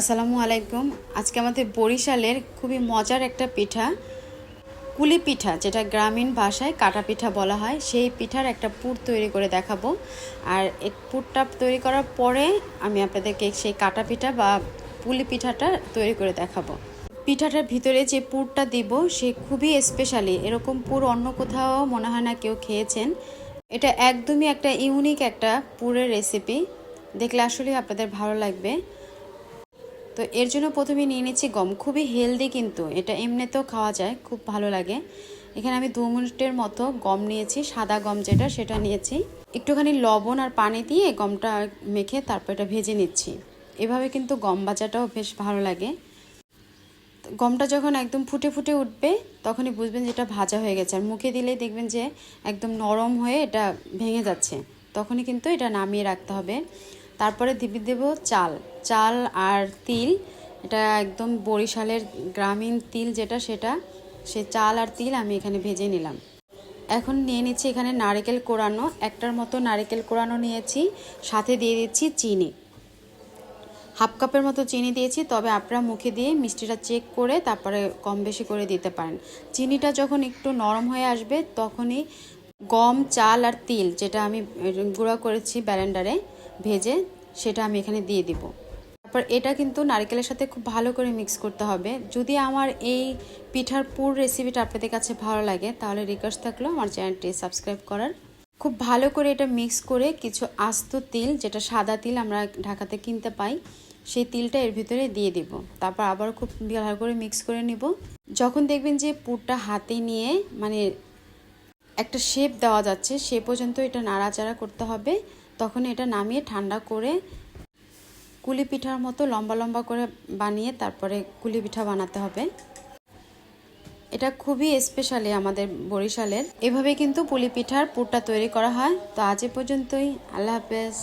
আসসালামু আলাইকুম। আজকে আমাদের বরিশালের খুবই মজার একটা পিঠা, কুলি পিঠা, যেটা গ্রামীণ ভাষায় কাটা পিঠা বলা হয়। সেই পিঠার একটা পুর তৈরি করে দেখাবো। আর এই পুরটা তৈরি করার পরে আমি আপনাদেরকে সেই কাটা পিঠা বা পুলি পিঠাটা তৈরি করে দেখাবো। পিঠাটার ভিতরে যে পুরটা দিব, সে খুবই স্পেশালি এরকম পুর অন্য কোথাও মনে হয় না কেউ খেয়েছেন। এটা একদমই একটা ইউনিক একটা পুরের রেসিপি দেখলে আসলে আপনাদের ভালো লাগবে। তো এর জন্য প্রথমে নিয়ে নিচ্ছি গম। খুবই হেলদি কিন্তু, এটা এমনিতেও খাওয়া যায়, খুব ভালো লাগে। এখানে আমি দু মিনিটের মতো গম নিয়েছি, সাদা গম যেটা, সেটা নিয়েছি। একটুখানি লবণ আর পানি দিয়ে গমটা মেখে তারপর এটা ভেজে নিচ্ছি। এভাবে কিন্তু গম ভাজাটাও বেশ ভালো লাগে। গমটা যখন একদম ফুটে ফুটে উঠবে, তখনই বুঝবেন যে এটা ভাজা হয়ে গেছে। আর মুখে দিলেই দেখবেন যে একদম নরম হয়ে এটা ভেঙে যাচ্ছে। তখনই কিন্তু এটা নামিয়ে রাখতে হবে। তারপরে দিবি দেব চাল। চাল আর তিল, এটা একদম বরিশালের গ্রামীণ তিল যেটা সেটা, সে চাল আর তিল আমি এখানে ভেজে নিলাম। এখন নিয়ে নিচ্ছি এখানে নারকেল কোরানো, একটার মতো নারকেল কোরানো নিয়েছি, সাথে দিয়ে দিচ্ছি চিনি। হাফ কাপের মতো চিনি দিয়েছি, তবে আপনারা মুখে দিয়ে মিষ্টিটা চেক করে তারপরে কম বেশি করে দিতে পারেন। চিনিটা যখন একটু নরম হয়ে আসবে, তখনই গম, চাল আর তিল, যেটা আমি গুঁড়া করেছি ব্যালেন্ডারে ভেজে সেটা আমি এখানে দিয়ে দিব। তারপর এটা কিন্তু নারকেলের সাথে খুব ভালো করে মিক্স করতে হবে। যদি আমার এই পিঠার পুর রেসিপিটা আপনাদের কাছে ভালো লাগে, তাহলে রিকোয়েস্ট থাকল আমার চ্যানেলটি সাবস্ক্রাইব করার। খুব ভালো করে এটা মিক্স করে কিছু আস্ত তিল, যেটা সাদা তিল আমরা ঢাকাতে কিনতে পাই, সেই তিলটা এর ভিতরে দিয়ে দিব। তারপর আবার খুব ভালো করে মিক্স করে নিব। যখন দেখবেন যে পুরটা হাতে নিয়ে মানে একটা শেপ দেওয়া যাচ্ছে, সে পর্যন্ত এটা নাড়াচাড়া করতে হবে। তখন এটা নামিয়ে ঠান্ডা করে কুলি পিঠার মতো লম্বা লম্বা করে বানিয়ে তারপরে কুলি পিঠা বানাতে হবে। এটা খুবই স্পেশালি আমাদের বরিশালের। এভাবে কিন্তু পুলি পিঠার পুরটা তৈরি করা হয়। তো আজ এ পর্যন্তই। আল্লাহ হাফেজ।